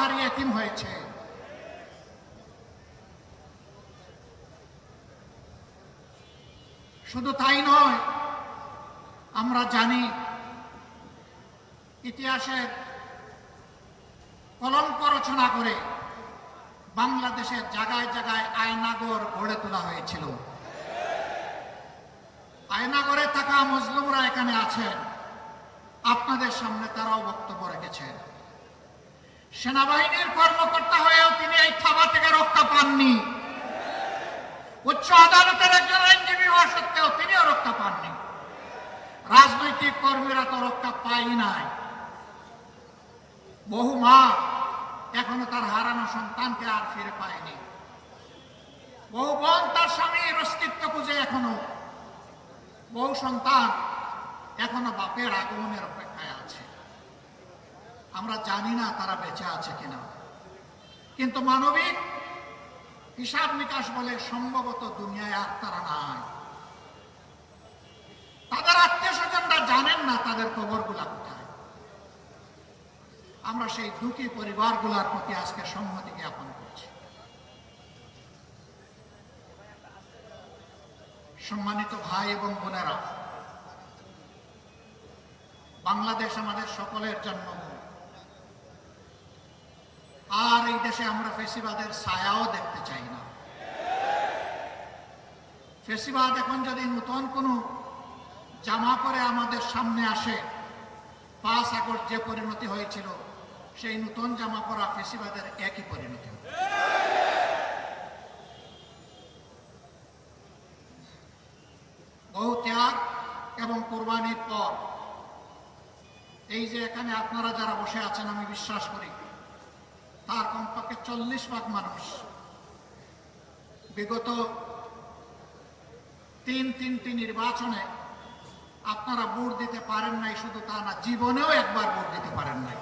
হারিয়ে এতিম হয়েছে। শুধু তাই নয়, আমরা জানি ইতিহাসের কলঙ্ক রচনা করে বাংলাদেশের জায়গায় জায়গায় আয়নাগর গড়ে তোলা হয়েছিল। আয়নাগরে থাকা মজলুমরা এখানে আছেন। আপনাদের সামনে তারাও বক্তব্য রেখেছেন। সেনাবাহিনীর কর্মকর্তা হয়েও তিনি এই থাবা থেকে রক্ষা পাননি। উচ্চ আদালতের একজন আইনজীবী হওয়া সত্ত্বেও তিনিও রক্ষা পাননি। রাজনৈতিক কর্মীরা তো রক্ষা পাই নাই। বহু মা এখনও তার হারানো সন্তানকে আর ফিরে পায়নি। বহু বোন তার স্বামীর অস্তিত্ব খুঁজে এখনও। বহু সন্তান এখনও বাপের আগমনের অপেক্ষায় আমরা জানি না তারা বেঁচে আছে কিনা। কিন্তু মানবিক হিসাব নিকাশ বলে সম্ভবত দুনিয়ায় আর তারা নাই। তাদের আত্মীয় স্বজনরা জানেন না তাদের কবরগুলা কোথায়। আমরা সেই দুটি পরিবারগুলোর প্রতি আজকে সম্মতি জ্ঞাপন করছি। সম্মানিত ভাই এবং বোনেরা, বাংলাদেশ আমাদের সকলের জন্মভূমি। আর এই দেশে আমরা ফেসিবাদের ছায়াও দেখতে চাই না। ফেসিবাদ এখন যদি নতুন কোনো জামা পরে আমাদের সামনে আসে, পাঁচ আগস্ট যে পরিণতি হয়েছিল, সেই নতুন জামা পরা ফেসিবাদের একই পরিণতি বহু ত্যাগ এবং কোরবানির পর, এই যে এখানে আপনারা যারা বসে আছেন, আমি বিশ্বাস করি তার কমপক্ষে চল্লিশ ভাগ মানুষ। বিগত তিন তিনটি নির্বাচনে আপনারা ভোট দিতে পারেন নাই, শুধু তা না, জীবনেও একবার ভোট দিতে পারেন নাই।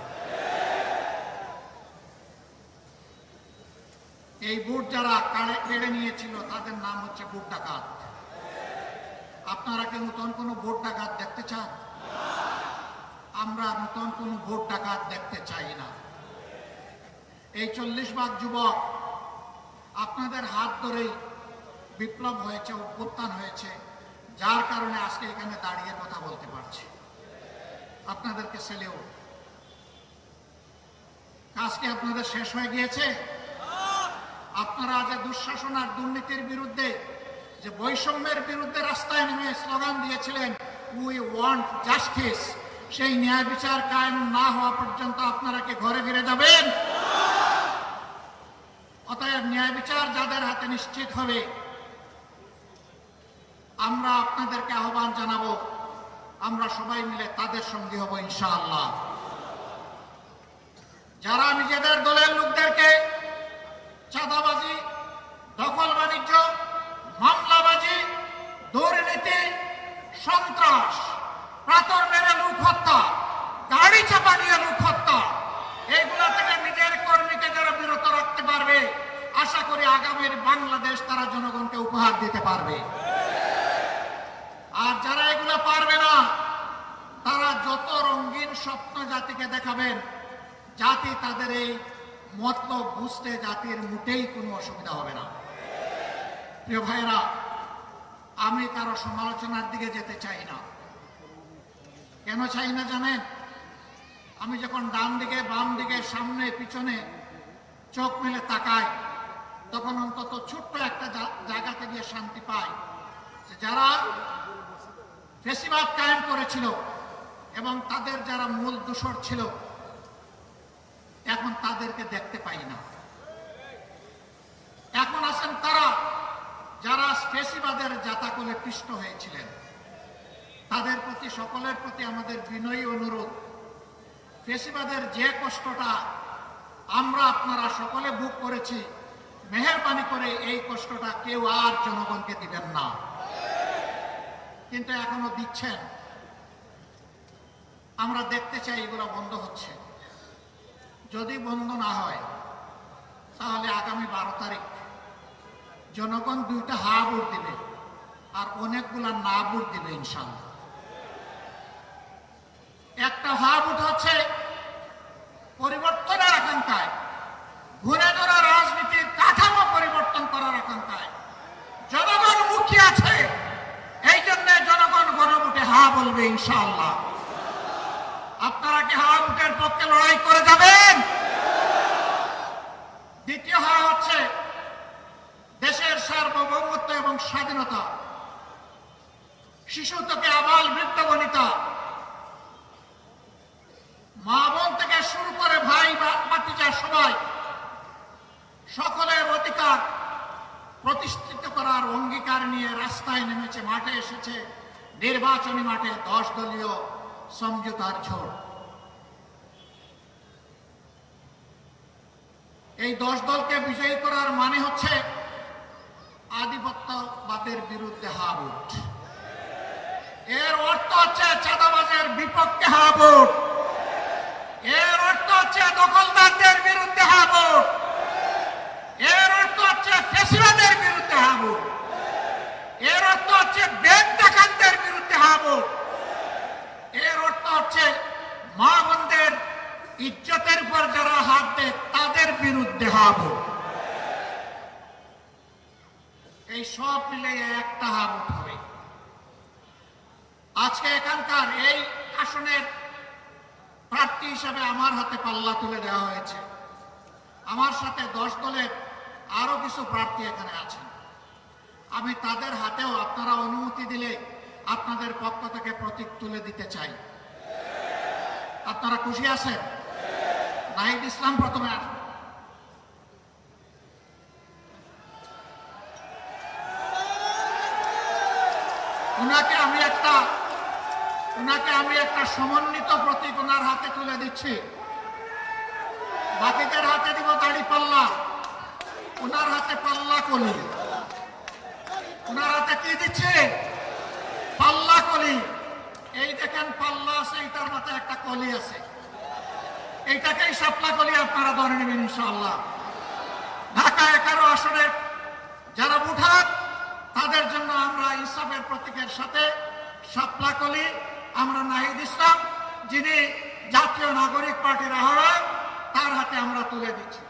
এই ভোট যারা কাড়ে- নিয়েছিল, তাদের নাম হচ্ছে ভোট ডাকাত। আপনারা কি নতুন কোনো ভোট ডাকাত দেখতে চান? আমরা নতুন কোনো ভোট ডাকাত দেখতে চাই না। এই চল্লিশ ভাগ যুবক আপনাদের হাত ধরেই বিপ্লব হয়েছে, অভ্যুত্থান হয়েছে, যার কারণে আজকে এখানে দাঁড়িয়ে কথা বলতে পারছি। আপনাদেরকে সেলেও। আজকে আপনাদের শেষ হয়ে গিয়েছে? আপনারা যে দুঃশাসন আর দুর্নীতির বিরুদ্ধে, যে বৈষম্যের বিরুদ্ধে রাস্তায় নেমে স্লোগান দিয়েছিলেন উই ওয়ান্ট জাস্টিস সেই ন্যায় বিচার কায়েম না হওয়া পর্যন্ত আপনারা কি ঘরে ফিরে যাবেন? ন্যায় বিচার যাদের হাতে নিশ্চিত হবে, আমরা আপনাদেরকে আহ্বান জানাব, আমরা সবাই মিলে তাদের সঙ্গে হব ইনশাআল্লাহ। যারা নিজেদের দলের লোকদেরকে চাঁদাবাজি, দখল বাণিজ্য, মামলাবাজি, দুর্নীতি, সন্ত্রাস, প্রাতর মেরে লোক হত্যা, গাড়ি চাপা নিয়ে লোক হত্যা এইগুলা থেকে নিজের কর্মীকে যারা বিরত রাখতে পারবে আশা করি বাংলাদেশ তারা জনগণকে উপহার দিতে পারবে। আর যারা এগুলো পারবে না, তারা যত রঙিন স্বপ্ন জাতিকে দেখাবেন, জাতি তাদের এই মতলব বুঝতে জাতির মোটেই কোনো অসুবিধা হবে না। প্রিয় ভাইরা আমি কারও সমালোচনার দিকে যেতে চাই না। কেন চাই না জানেন? আমি যখন ডান দিকে, বাম দিকে, সামনে, পিছনে চোখ মেলে তাকাই তখন অন্তত ছোট্ট একটা জায়গাতে গিয়ে শান্তি পায়। যারা ফেসিবাদ কায়েম করেছিল এবং তাদের যারা মূল দূষর ছিল, এখন তাদেরকে দেখতে পাই না। এখন আছেন তারা যারা ফেসিবাদের জাতাকলে পিষ্ট হয়েছিলেন। তাদের প্রতি, সকলের প্রতি আমাদের বিনয়ী অনুরোধ। ফেসিবাদের যে কষ্টটা আমরা আপনারা সকলে ভোগ করেছি মেহরবানি করে এই কষ্টটা কেউ আর জনগণকে দিবেন না। কিন্তু এখনও দিচ্ছেন। আমরা দেখতে চাই এগুলো বন্ধ হচ্ছে। যদি বন্ধ না হয়, তাহলে আগামী বারো তারিখ জনগণ দুইটা হা ভোট দিবে আর অনেকগুলা না ভোট দিবে ইনশাল্লাহ একটা হা ভোট হচ্ছে পরিবর্তনের আকাঙ্ক্ষায়। ঘুরে ধরা রাজনীতির কাঠামো পরিবর্তন করার আকাঙ্ক্ষায় জনগণ মুখী আছে, এই জন্য জনগণ গণভোটে হা বলবে ইনশাআল্লাহ। আপনারা কি হা ভোটের পক্ষে লড়াই করে যাবেন? দ্বিতীয় হা হচ্ছে দেশের সার্বভৌমত্ব এবং স্বাধীনতা। শিশু থেকে আবাল বৃত্ত বনিতা। নির্বাচনী মাঠে দশ দলীয় সমঝোতার ঝড় এই দশ দলকে বিজয়ী করার মানে হচ্ছে আধিপত্যবাদের বিরুদ্ধে হাবুট। এর অর্থ হচ্ছে চাঁদাবাজের বিপক্ষে হাবুট। এর অর্থ হচ্ছে দখলদারদের বিরুদ্ধে হাবুট এর অর্থ হচ্ছে ফেসিবাদের বিরুদ্ধে হাবুট এর অর্থ হচ্ছে ব্যাংক ডাকাতদের বিরুদ্ধে হাবুট এর অর্থ হচ্ছে মা বোনদের ইজ্জতের উপর যারা হাত দেয়, তাদের বিরুদ্ধে হাবুট এই সব মিলে একটা হবে। আজকে এখানকার এই আসনের প্রার্থী হিসাবে আমার হাতে পাল্লা তুলে দেওয়া হয়েছে। আমার সাথে দশ দলের আরও কিছু প্রার্থী এখানে আছেন। আমি তাদের হাতেও আপনারা অনুমতি দিলে আপনাদের পক্ষ থেকে প্রতীক তুলে দিতে চাই। আপনারা খুশি আছেন? নাহিদ ইসলাম প্রথমে আসুন। ওনাকে আমি একটা ওনাকে আমি একটা সমন্বিত প্রতীক ওনার হাতে তুলে দিচ্ছি। বাকিদের হাতে দিব দাড়ি পাল্লা। ওনার হাতে পাল্লা কলি। ওনার হাতে কি দিচ্ছে? পাল্লা কলি। এই দেখেন পাল্লা আছে, এইটার মাথায় একটা কলি আছে। এইটাকেই সাপলা কলি আপনারা ধরে নেবেন ইনশাআল্লাহ। ঢাকা এগারো আসনের যারা বুঠাক তাদের জন্য আমরা ইনসাফের প্রতীকের সাথে সাপলা কলি আমরা নাহিদ ইসলাম, যিনি জাতীয় নাগরিক পার্টির আহ্বায়ক, তার হাতে আমরা তুলে দিচ্ছি।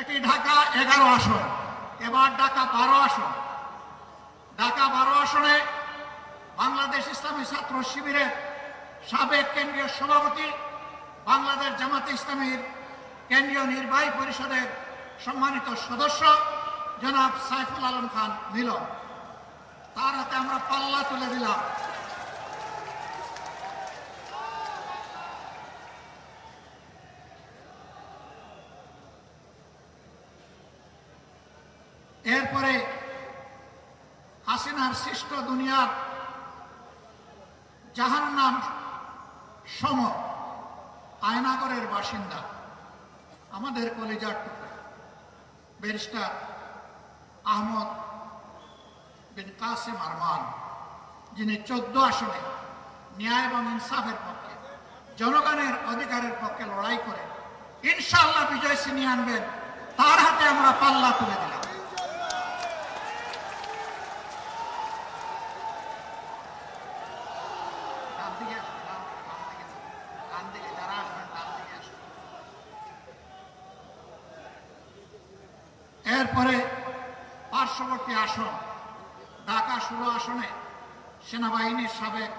এটি ঢাকা এগারো আসন, এবার ঢাকা বারো আসন। ঢাকা বারো আসনে বাংলাদেশ ইসলামী ছাত্র শিবিরের সাবেক কেন্দ্রীয় সভাপতি, বাংলাদেশ জামাতে ইসলামীর কেন্দ্রীয় নির্বাহী পরিষদের সম্মানিত সদস্য জনাব সাইফুল আলম খান মিলন। তার হাতে আমরা পাল্লা তুলে দিলাম। হাসিনার সৃষ্ট দুনিয়ার জাহান্নাম সম আয়নাগরের বাসিন্দা, আমাদের কলেজার ব্যারিস্টার আহমদ বিন কাসিম আরমান, যিনি চোদ্দ আসনে ন্যায় এবং ইনসাফের পক্ষে, জনগণের অধিকারের পক্ষে লড়াই করে, ইনশাআল্লাহ বিজয় ছিনিয়ে আনবেন। তার হাতে আমরা পাল্লা তুলে দিলাম ডান দিকে আসুন, ডান- ডান দিকে না। ডান দিকে যারা আসবেন ডান দিকে আসুন। এরপরে পার্শ্ববর্তী আসন ঢাকা ষোলো আসনে সেনাবাহিনীর সাবেক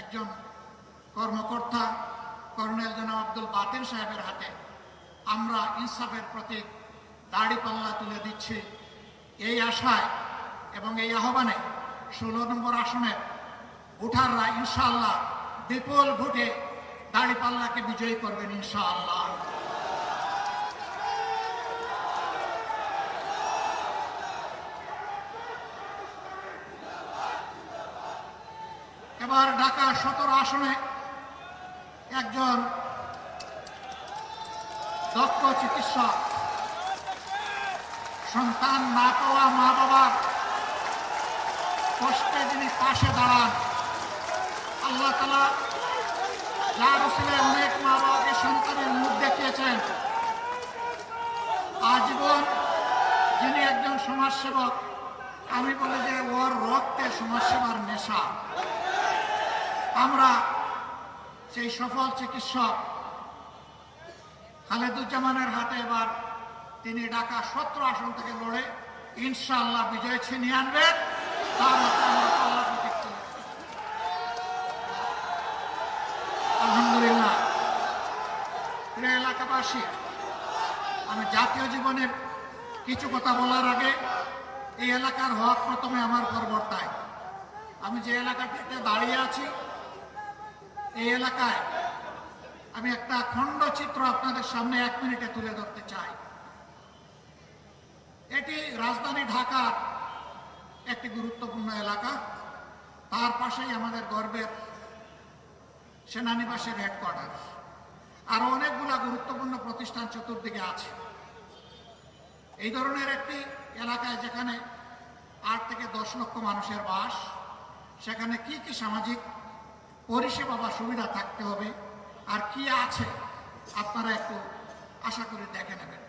একজন কর্মকর্তা, কর্নেল জনাব আব্দুল বাতিল সাহেবের হাতে আমরা ইনসাফের প্রতীক দাড়ি পাল্লা তুলে দিচ্ছি। এই আশায় এবং এই আহ্বানে ষোলো নম্বর আসনের ভোটাররা ইনশাআল্লাহ বিপুল ভোটে দাড়ি পাল্লাকে বিজয়ী করবেন ইনশাআল্লাহ। এবার ঢাকা সতেরো আসনে একজন দক্ষ চিকিৎসক, সন্তান না পাওয়া মা বাবার কষ্টে যিনি পাশে দাঁড়ান, আল্লাহ তালা যার ছেলে অনেক মা বাবাকে সন্তানের মুখ দেখিয়েছেন। আজীবন যিনি একজন সমাজসেবক, আমি বলি যে ওর রক্তে সমাজসেবার নেশা। আমরা সেই সফল চিকিৎসক খালেদুজ্জামানের হাতে এবার তিনি ঢাকা সতেরো আসন থেকে লড়ে ইনশাআল্লাহ বিজয় ছিনিয়ে আনবেন। তার এলাকাবাসী, আমি জাতীয় জীবনের কিছু কথা বলার আগে এই এলাকার হক প্রথমে আমার পরবর্তায় আমি যে এলাকাটিতে দাঁড়িয়ে আছি এই এলাকায় আমি একটা খণ্ডচিত্র আপনাদের সামনে এক মিনিটে তুলে ধরতে চাই। এটি রাজধানী ঢাকার একটি গুরুত্বপূর্ণ এলাকা। তার পাশেই আমাদের গর্বের সেনানিবাসের হেডকোয়ার্টার আরও অনেকগুলা গুরুত্বপূর্ণ প্রতিষ্ঠান চতুর্দিকে আছে। এই ধরনের একটি এলাকায় যেখানে আট থেকে দশ লক্ষ মানুষের বাস, সেখানে কি কি সামাজিক পরিষেবা বা সুবিধা থাকতে হবে। আর কি আছে, আপনারা একটু আশা করে দেখে নেবেন।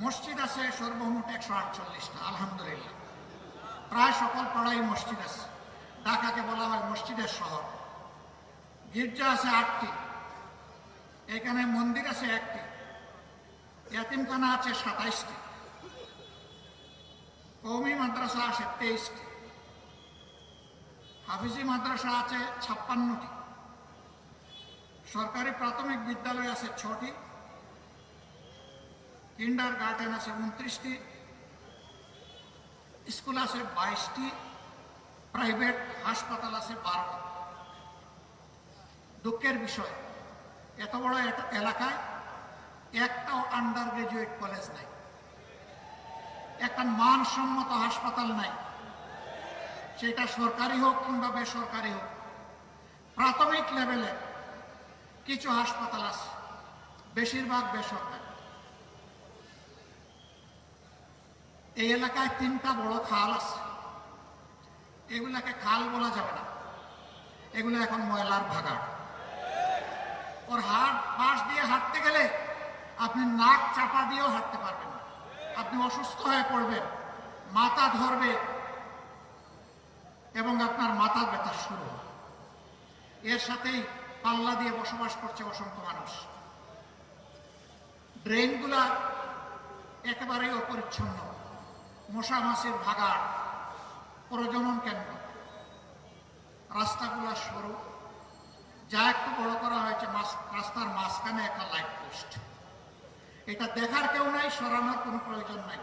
মসজিদ আছে সর্বমোট একশো আটচল্লিশটা, আলহামদুলিল্লাহ। প্রায় সকল পাড়াই মসজিদ আছে। ঢাকাকে বলা হয় মসজিদের শহর। গির্জা আছে আটটি। এখানে মন্দির আছে একটি। ইয়াতিমখানা আছে সাতাইশটি। কৌমি মাদ্রাসা আছে তেইশটি। হাফিজি মাদ্রাসা আছে ছাপ্পান্নটি। সরকারি প্রাথমিক বিদ্যালয় আছে ছটি। কিন্ডার গার্ডেন আছে উনত্রিশটি। স্কুল আছে বাইশটি। প্রাইভেট হাসপাতাল আছে বারোটি। দুঃখের বিষয়, এত বড় এলাকায় একটাও আন্ডার গ্রাজুয়েট কলেজ নাই। একটা মানসম্মত হাসপাতাল নাই। সেটা সরকারি হোক কিংবা বেসরকারি হোক, প্রাথমিক লেভেলে কিছু হাসপাতাল আছে, বেশিরভাগ বেসরকারি। এই এলাকায় তিনটা বড় খাল আছে। এগুলাকে খাল বলা যাবে না। এগুলো এখন ময়লার ভাগাড়। ওর হাট পাশ দিয়ে হাঁটতে গেলে আপনি নাক চাপা দিয়েও হাঁটতে পারবেন আপনি অসুস্থ হয়ে পড়বেন, মাথা ধরবে এবং আপনার মাথা ব্যথা শুরু। এর সাথেই পাল্লা দিয়ে বসবাস করছে অসংখ্য মানুষ। ড্রেনগুলা একেবারেই অপরিচ্ছন্ন। মশা মাছির ভাগাড়। প্রজনন কেন্দ্র। রাস্তাগুলা সরু। যা একটু বড় করা হয়েছে রাস্তার মাঝখানে একটা লাইট পোস্ট। এটা দেখার কেউ নাই, সরানোর কোনো প্রয়োজন নাই।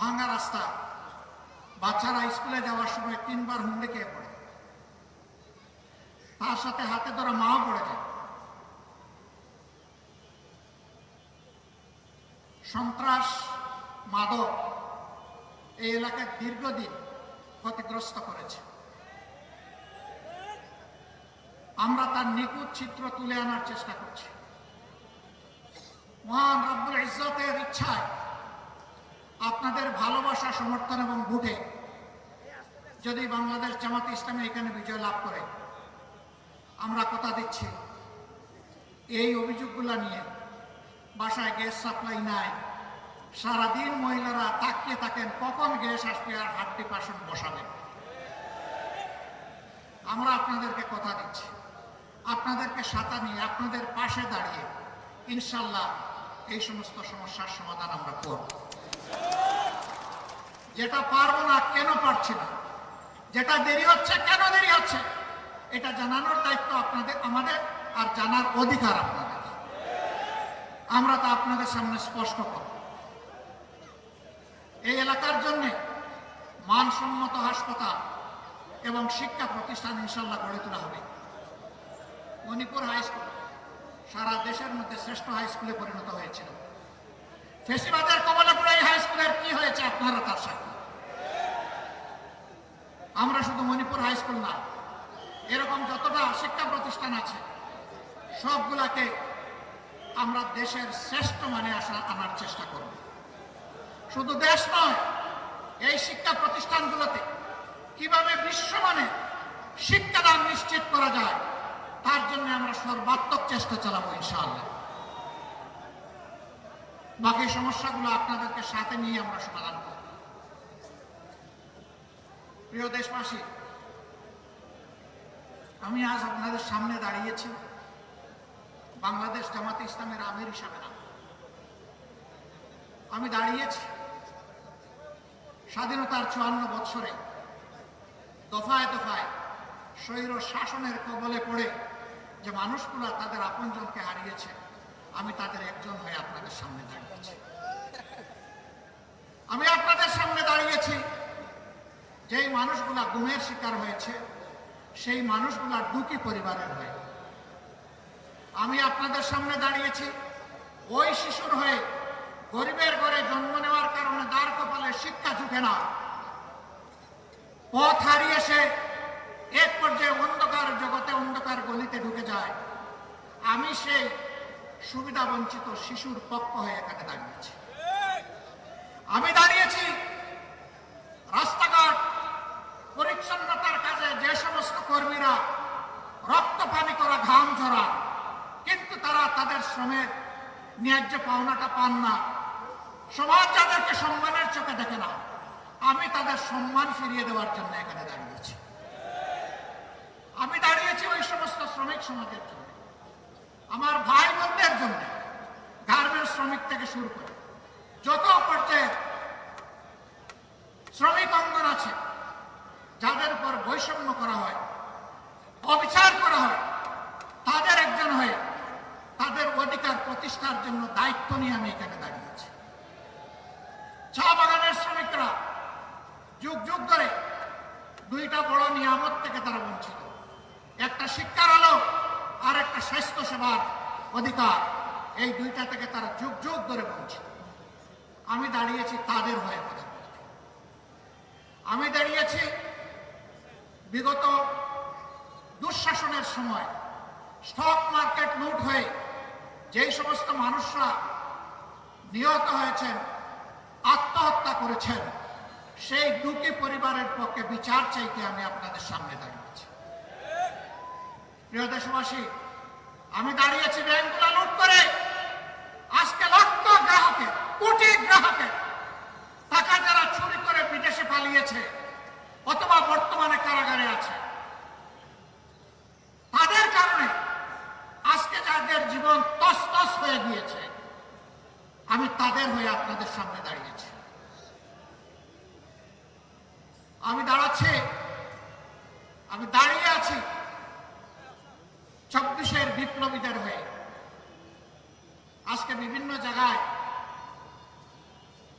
ভাঙা রাস্তা। বাচ্চারা স্কুলে যাওয়ার সময় তিনবার হুন্ডে খেয়ে পড়ে। তার সাথে হাতে ধরা মাও পড়ে যায়। সন্ত্রাস, মাদক এই এলাকায় দীর্ঘদিন ক্ষতিগ্রস্ত করেছে। আমরা তার নিখুঁত চিত্র তুলে আনার চেষ্টা করছি। মহান রব্বুল ইজ্জতের ইচ্ছায় আপনাদের ভালোবাসা, সমর্থন এবং ভোটে যদি বাংলাদেশ জামাত ইসলামী এখানে বিজয় লাভ করে, আমরা কথা দিচ্ছি। এই অভিযোগগুলো নিয়ে বাসায় গ্যাস সাপ্লাই নাই। সারাদিন মহিলারা তাকিয়ে থাকেন, কখন গ্যাস আসবে আর হাড্ডি পাশন বসাবেন আমরা আপনাদেরকে কথা দিচ্ছি। আপনাদেরকে সাথা নিয়ে, আপনাদের পাশে দাঁড়িয়ে ইনশাল্লাহ এই সমস্ত সমস্যার সমাধান আমরা করব। যেটা পারব না, কেন পারছি না? যেটা দেরি হচ্ছে, কেন দেরি হচ্ছে? এটা জানানোর দায়িত্ব আপনাদের, আমাদের, আর জানার অধিকার আপনাদের। আমরা তা আপনাদের সামনে স্পষ্ট করব। এই এলাকার জন্য মানসম্মত হাসপাতাল এবং শিক্ষা প্রতিষ্ঠান ইনশাল্লাহ গড়ে তোলা হবে। মণিপুর হাই স্কুল সারা দেশের মধ্যে শ্রেষ্ঠ হাই স্কুলে পরিণত হয়েছিল। ফেসিবাদের কমলাপুর এই হাই স্কুলের কি হয়েছে আপনারা তার সাথে আমরা শুধু মণিপুর হাই স্কুল না, এরকম যতটা শিক্ষা প্রতিষ্ঠান আছে, সবগুলাকে আমরা দেশের শ্রেষ্ঠ মানে আসা আনার চেষ্টা করব। শুধু দেশ নয়, এই শিক্ষা প্রতিষ্ঠানগুলোতে কীভাবে বিশ্বমানে শিক্ষাদান নিশ্চিত করা যায়, তার জন্য আমরা সর্বাত্মক চেষ্টা চালাবো ইনশাআল্লাহ। বাকি সমস্যাগুলো আপনাদেরকে সাথে নিয়ে আমরা সমাধান করব। প্রিয় দেশবাসী, আমি আজ আপনাদের সামনে দাঁড়িয়েছি বাংলাদেশ জামাতে ইসলামের আমির হিসাবে না। আমি দাঁড়িয়েছি স্বাধীনতার চুয়ান্ন বৎসরে দফায় দফায় স্বৈর শাসনের কবলে পড়ে যে মানুষগুলো তাদের আপনজনকে হারিয়েছে, আমি তাদের একজন হয়ে আপনাদের সামনে দাঁড়িয়েছি। আমি আপনাদের সামনে দাঁড়িয়েছি যেই মানুষগুলা গুমের শিকার হয়েছে, সেই মানুষগুলা দুটি পরিবারের হয়ে। আমি আপনাদের সামনে দাঁড়িয়েছি। ওই শিশুর হয়ে গরিবের ঘরে জন্ম নেওয়ার কারণে দ্বার কপালে শিক্ষা ঝুঁকে না। পথ হারিয়ে সে এক পর্যায়ে অন্ধকার জগতে অন্ধকার গলিতে ঢুকে যায়। আমি সেই সুবিধা বঞ্চিত শিশুর পক্ষ হয়ে এখানে দাঁড়িয়েছি। আমি দাঁড়িয়েছি পরিচ্ছন্নতার কাজে যে সমস্ত কর্মীরা রক্ত পানি করা, ঘাম ঝরা, কিন্তু তারা তাদের শ্রমের ন্যায্য পাওনাটা পান না। সমাজ যাদেরকে সম্মানের চোখে দেখে না, আমি তাদের সম্মান ফিরিয়ে দেওয়ার জন্য এখানে দাঁড়িয়েছি আমি দাঁড়িয়েছি ওই সমস্ত শ্রমিক সমাজের জন্য, আমার ভাই বোনদের জন্য গার্মেন্টস শ্রমিক থেকে শুরু করে, যত পর্যায়ে শ্রমিক অঙ্গন আছে যাদের উপর বৈষম্য করা হয়, অবিচার করা হয়। তাদের একজন হয়ে তাদের অধিকার প্রতিষ্ঠার জন্য দায়িত্ব নিয়ে আমি এখানে দাঁড়িয়েছি। চা বাগানের শ্রমিকরা যুগ যুগ ধরে দুইটা বড় নিয়ামত থেকে তারা বঞ্চিত। একটা শিক্ষার আলো আর একটা স্বাস্থ্য সেবার অধিকার, এই দুইটা থেকে তারা যুগ যুগ ধরে বঞ্চিত। আমি দাঁড়িয়েছি তাদের হয়ে আমি দাঁড়িয়েছি বিগত দুঃশাসনের সময় স্টক মার্কেট লুট হয়ে যেই সমস্ত মানুষরা নিহত হয়েছেন, আত্মহত্যা করেছেন, সেই দুটি পরিবারের পক্ষে বিচার চাইতে আমি আপনাদের সামনে দাঁড়িয়েছি প্রিয় দেশবাসী, আমি দাঁড়িয়েছি ব্যাংকগুলো লুট করে। আজকে লক্ষ গ্রাহকের, কোটি গ্রাহকের টাকা যারা চুরি করে বিদেশে পালিয়েছে অথবা বর্তমানে কারাগারে আছে তাদের কারণে আজকে যাদের জীবন তস হয়ে গিয়েছে আমি তাদের হয়ে আপনাদের সামনে দাঁড়িয়েছি আমি দাঁড়াচ্ছি আমি দাঁড়িয়ে আছি চব্বিশের বিপ্লবীদের হয়ে আজকে বিভিন্ন জায়গায়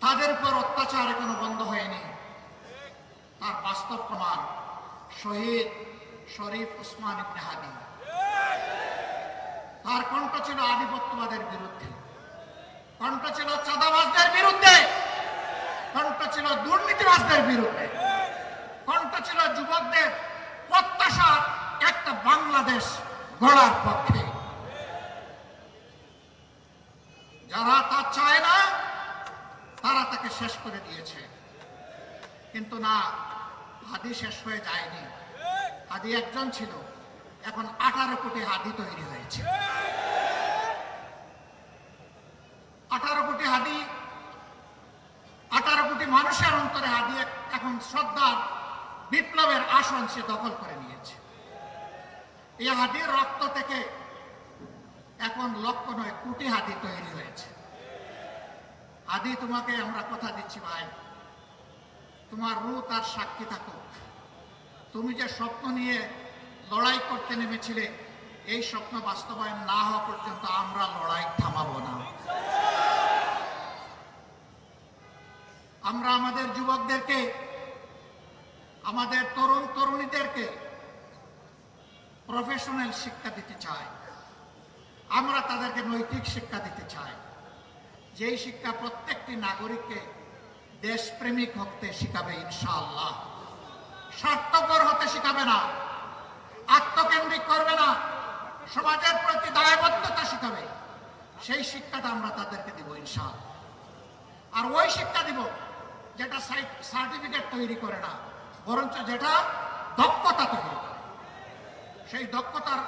তাদের উপর অত্যাচার এখনও বন্ধ হয়নি তার বাস্তব প্রমাণ শহীদ শরীফ উসমান ইবনে হাদি তার কণ্ঠ ছিল আধিপত্যবাদের বিরুদ্ধে কণ্ঠ ছিল চাঁদাবাজদের বিরুদ্ধে। কণ্ঠ ছিল দুর্নীতিবাজদের বিরুদ্ধে। কণ্ঠ ছিল যুবকদের প্রত্যাশার একটা বাংলাদেশ গড়ার পক্ষে। যারা তা চায় না, তারা তাকে শেষ করে দিয়েছে। কিন্তু না, হাদি শেষ হয়ে যায়নি। হাদি একজন ছিল। এখন আঠারো কোটি হাদি তৈরি হয়েছে আঠারো কোটি হাদি আঠারো কোটি মানুষের অন্তরে হাদি এক- এখন শ্রদ্ধার বিপ্লবের আসন সে দখল করে নিয়েছে। এই হাদির রক্ত থেকে এখন লক্ষ নয়, কোটি হাদি তৈরি হয়েছে। আদি তোমাকে আমরা কথা দিচ্ছি ভাই। তোমার রু তার সাক্ষী থাকুক তুমি যে স্বপ্ন নিয়ে লড়াই করতে নেমেছিলে, এই স্বপ্ন বাস্তবায়ন না হওয়া পর্যন্ত আমরা লড়াই থামাবো না। আমরা আমাদের যুবকদেরকে আমাদের তরুণ তরুণীদেরকে প্রফেশনাল শিক্ষা দিতে চাই আমরা তাদেরকে নৈতিক শিক্ষা দিতে চাই। যেই শিক্ষা প্রত্যেকটি নাগরিককে দেশপ্রেমিক হতে শিখাবে ইনশাআল্লাহ। স্বার্থপর হতে শিখাবে না। আত্মকেন্দ্রিক করবে না। সমাজের প্রতি দায়বদ্ধতা শিখাবে। সেই শিক্ষাটা আমরা তাদেরকে দিব ইনশাআল্লাহ। আর ওই শিক্ষা দিব যেটা সার্টিফিকেট তৈরি করে না। বরঞ্চ যেটা দক্ষতা তৈরি সেই দক্ষতার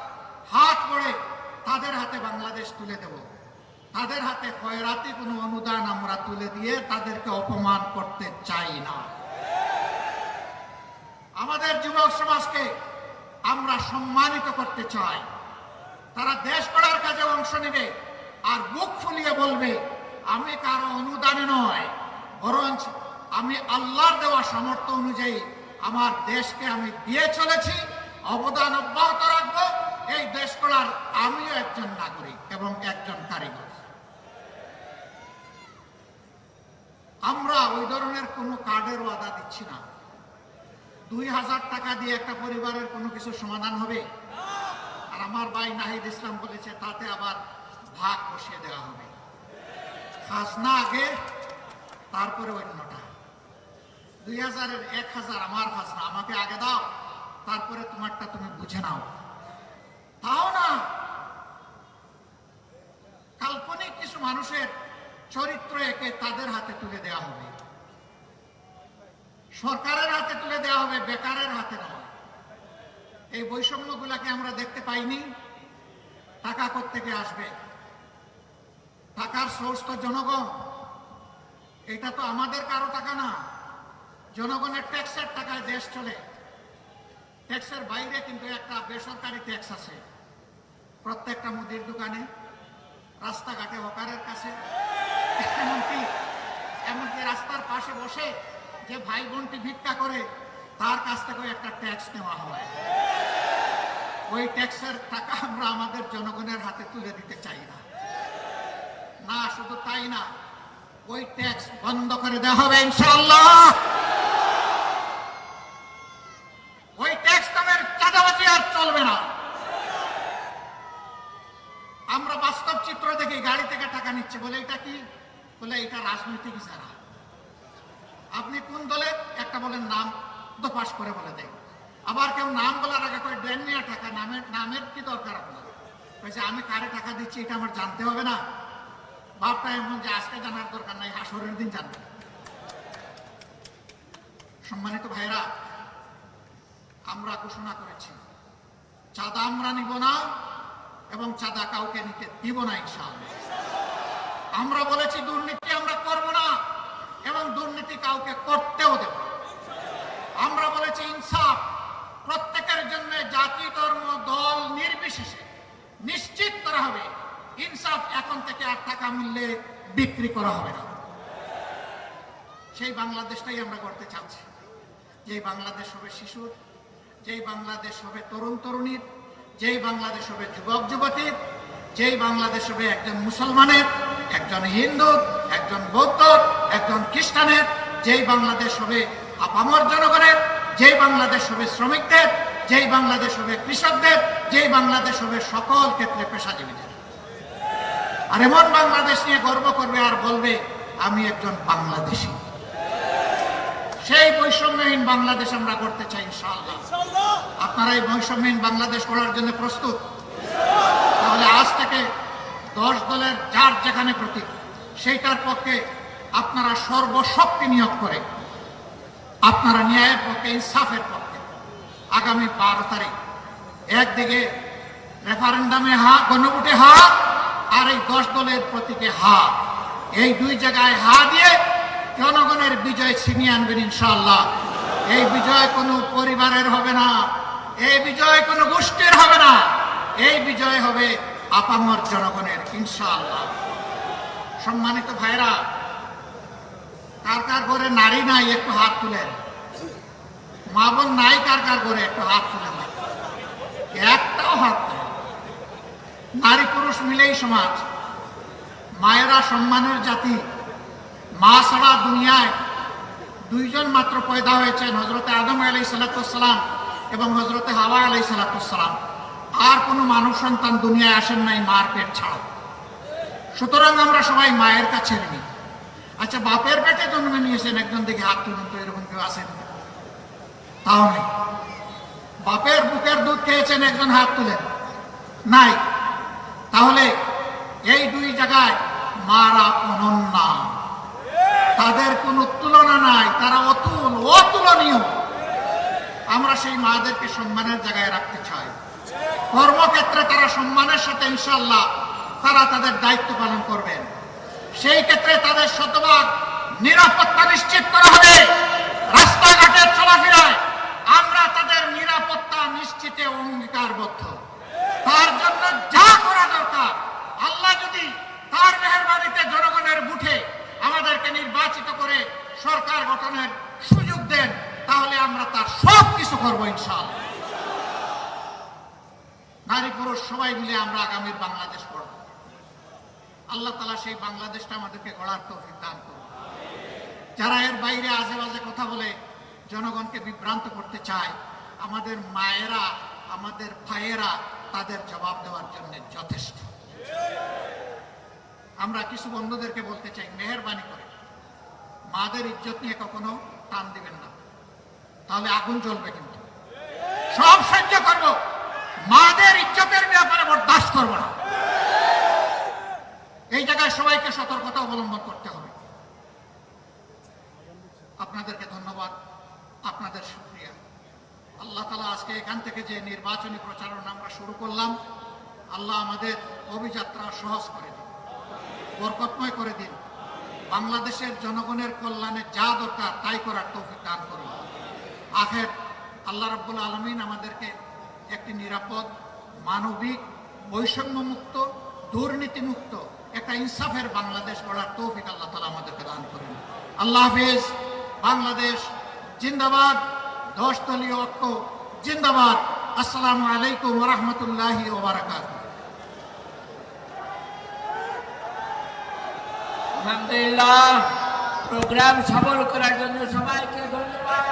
হাত গড়ে তাদের হাতে বাংলাদেশ তুলে দেব। তাদের হাতে খয়রাতি কোনো অনুদান আমরা তুলে দিয়ে তাদেরকে অপমান করতে চাই না। আমাদের যুবক সমাজকে আমরা সম্মানিত করতে চাই। তারা দেশ গড়ার কাজে অংশ নেবে আর বুক ফুলিয়ে বলবে, আমি কারও অনুদানে নয়, বরঞ্চ আমি আল্লাহর দেওয়া সামর্থ্য অনুযায়ী আমার দেশকে আমি দিয়ে চলেছি, অবদান অব্যাহত রাখব। এই দেশ গড়ার আমিও একজন নাগরিক এবং একজন কারিগর। আমরা ওই ধরনের কোনো কার্ডের ওয়াদা দিচ্ছি না। দুই হাজার টাকা দিয়ে একটা পরিবারের কোনো কিছু সমাধান হবে? আর আমার ভাই নাহিদ ইসলাম বলেছে, তাতে আবার ভাগ বসিয়ে দেওয়া হবে। খাজনা আগে, তারপরে অন্যটা দুই হাজারের এক হাজার আমার খাজনা আমাকে আগে দাও, তারপরে তোমারটা তুমি বুঝে নাও। তাও না। কাল্পনিক কিছু মানুষের চরিত্র একে তাদের হাতে তুলে দেওয়া হবে। সরকারের হাতে তুলে দেওয়া হবে, বেকারের হাতে নয়। এই বৈষম্যগুলাকে আমরা দেখতে পাইনি। টাকা থেকে আসবে? টাকার সোর্স জনগণ। এটা তো আমাদের কারও টাকা না। জনগণের ট্যাক্সের টাকায় দেশ চলে। ট্যাক্সের বাইরে কিন্তু একটা বেসরকারি ট্যাক্স আছে। প্রত্যেকটা মুদির দোকানে, রাস্তাঘাটে, হকারের কাছে। এমনকি এমনকি রাস্তার পাশে বসে যে ভাই বোনটি ভিক্ষা করে, তার কাছ থেকেও একটা ট্যাক্স নেওয়া হয়। ওই ট্যাক্সের টাকা আমরা আমাদের জনগণের হাতে তুলে দিতে চাই না। না, শুধু তাই না, ওই ট্যাক্স বন্ধ করে দেওয়া হবে ইনশাল্লাহ ওই ট্যাক্স নামের চাঁদাবাজি আর চলবে না আমরা বাস্তব চিত্র দেখি গাড়ি থেকে টাকা নিচ্ছে বলে এটা কি বলে এটা রাজনৈতিক ইশারা আপনি কোন দলের একটা বলেন নাম দোপাস করে বলে দেয়। আবার কেউ নাম বলার আগে কয়, দেন নেওয়া টাকা, নামের নামের কি দরকার আপনার? বলছে আমি কারে টাকা দিচ্ছি, এটা আমার জানতে হবে না। বাপটা এমন যে, আজকে জানার দরকার নাই, হাসরের দিন জানবে। সম্মানিত ভাইরা আমরা ঘোষণা করেছি, চাঁদা আমরা নিব না, এবং চাঁদা কাউকে নিতে দিব না, ইনশাআল্লাহ। আমরা বলেছি দুর্নীতি আমরা করব না, এবং দুর্নীতি কাউকে করতেও দেব আমরা বলেছি ইনসাফ প্রত্যেকের জন্য জাতি, ধর্ম, দল নির্বিশেষে নিশ্চিত করা হবে, ইনসাফ এখন থেকে আর টাকা মূল্যে বিক্রি করা হবে না। সেই বাংলাদেশটাই আমরা করতে চাচ্ছি। যেই বাংলাদেশ হবে শিশুর যেই বাংলাদেশ হবে তরুণ তরুণীর, যেই বাংলাদেশ হবে যুবক যুবতীর, যেই বাংলাদেশ হবে একজন মুসলমানের একজন হিন্দু, একজন বৌদ্ধ, একজন খ্রিস্টানের, যেই বাংলাদেশ হবে আপামর জনগণের, যেই বাংলাদেশ হবে শ্রমিকদের, যেই বাংলাদেশ হবে কৃষকদের, যেই বাংলাদেশ হবে সকল ক্ষেত্রে পেশাজীবীদের। আর এমন বাংলাদেশ নিয়ে গর্ব করবে আর বলবে, আমি একজন বাংলাদেশি। সেই বৈষম্যহীন বাংলাদেশ আমরা করতে চাই, ইনশাআল্লাহ। আপনারা এই বৈষম্যহীন বাংলাদেশ করার জন্য প্রস্তুত? তাহলে আজ থেকে দশ দলের যেখানে প্রতীক। সেইটার পক্ষে আপনারা সর্বশক্তি নিয়োগ করে, আপনারা ন্যায়ের পক্ষে, ইনসাফের পক্ষে আগামী বারো তারিখ একদিকে রেফারেন্ডামে হা, গণভোটে হা, আর এই দশ দলের প্রতীকে হা। এই দুই জায়গায় হা দিয়ে জনগণের বিজয় ছিনিয়ে আনবেন ইনশাল্লাহ এই বিজয় কোনো পরিবারের হবে না, এই বিজয় কোনো গোষ্ঠীর হবে না, এই বিজয় হবে আপামর জনগণের ইনশাআল্লাহ। সম্মানিত ভাইরা কার কার ঘরে নারী নাই, একটু হাত তুলেন। মা বোন নাই কার কার ঘরে একটু হাত তুলেন। একটাও হাত নারী পুরুষ মিলেই সমাজ। মায়েরা সম্মানের জাতি। মা ছাড়া দুনিয়ায় দুইজন মাত্র পয়দা হয়েছেন হজরতে আদম আলাই সালাতাম এবং হজরতে হাওয়া আলাই সালাতাম আর কোনো মানব সন্তান দুনিয়ায় আসেন নাই মার পেট ছাড়া সুতরাং আমরা সবাই মায়ের কাছে ঋণী। আচ্ছা বাপের পেটে জন্মে নিয়েছেন একজন দেখে হাত তুলুন তো, এরকম কেউ আসেন তাও নেই। বাপের বুকের দুধ খেয়েছেন একজন হাত তুলেন নাই। তাহলে এই দুই জায়গায় মারা অনন্যা। তাদের কোনো তুলনা নাই, তারা অতুল, অতুলনীয়। আমরা সেই মাদেরকে সম্মানের জায়গায় রাখতে চাই। কর্মক্ষেত্রে তারা সম্মানের সাথে ইনশাল্লাহ তারা তাদের দায়িত্ব পালন করবেন। সেই ক্ষেত্রে তাদের শতভাগ নিরাপত্তা নিশ্চিত করা হবে। রাস্তাঘাটে চলাফেরায় আমরা তাদের নিরাপত্তা নিশ্চিতে অঙ্গীকারবদ্ধ তার জন্য যা করব ইনশাল নারী পুরুষ সবাই মিলে আমরা আগামীর বাংলাদেশ গড়ব আল্লাহ তালা সেই বাংলাদেশটা আমাদেরকে গড়ার তৌফিক দান করুন যারা এর বাইরে আজে বাজে কথা বলে জনগণকে চায়, আমাদের মায়েরা, আমাদের ভাইয়েরা তাদের জবাব দেওয়ার জন্য যথেষ্ট। আমরা কিছু বন্ধুদেরকে বলতে চাই, মেহরবানি করে। মাদের ইজ্জত নিয়ে কখনো টান দিবেন না। তাহলে আগুন জ্বলবে কিন্তু। সব সহ্য করব। মাদের ইজ্জতের ব্যাপারে বরদাস্ত করব না। এই জায়গায় সবাইকে সতর্কতা অবলম্বন করতে হবে। আপনাদেরকে ধন্যবাদ। আপনাদের শুক্রিয়া। আল্লাহ তালা আজকে এখান থেকে যে নির্বাচনী প্রচারণা আমরা শুরু করলাম, আল্লাহ আমাদের অভিযাত্রা সহজ করে দিন, বরকতময় করে দিন। বাংলাদেশের জনগণের কল্যাণে যা দরকার তাই করার তৌফিক দান করুন। আখের, আল্লাহ রাব্বুল আলমিন আমাদেরকে একটি নিরাপদ, মানবিক, বৈষম্যমুক্ত, দুর্নীতিমুক্ত, একটা ইনসাফের বাংলাদেশ গড়ার তৌফিক আল্লাহ তালা আমাদেরকে দান করেন। আল্লাহ হাফিজ, বাংলাদেশ, জিন্দাবাদ। দশ দলীয় ঐক্য। জিন্দাবাদ। আসসালামু আলাইকুম রহমতুল্লাহি ওবরাকাত আলহামদুলিল্লাহ। প্রোগ্রাম সফল করার জন্য সবাইকে ধন্যবাদ।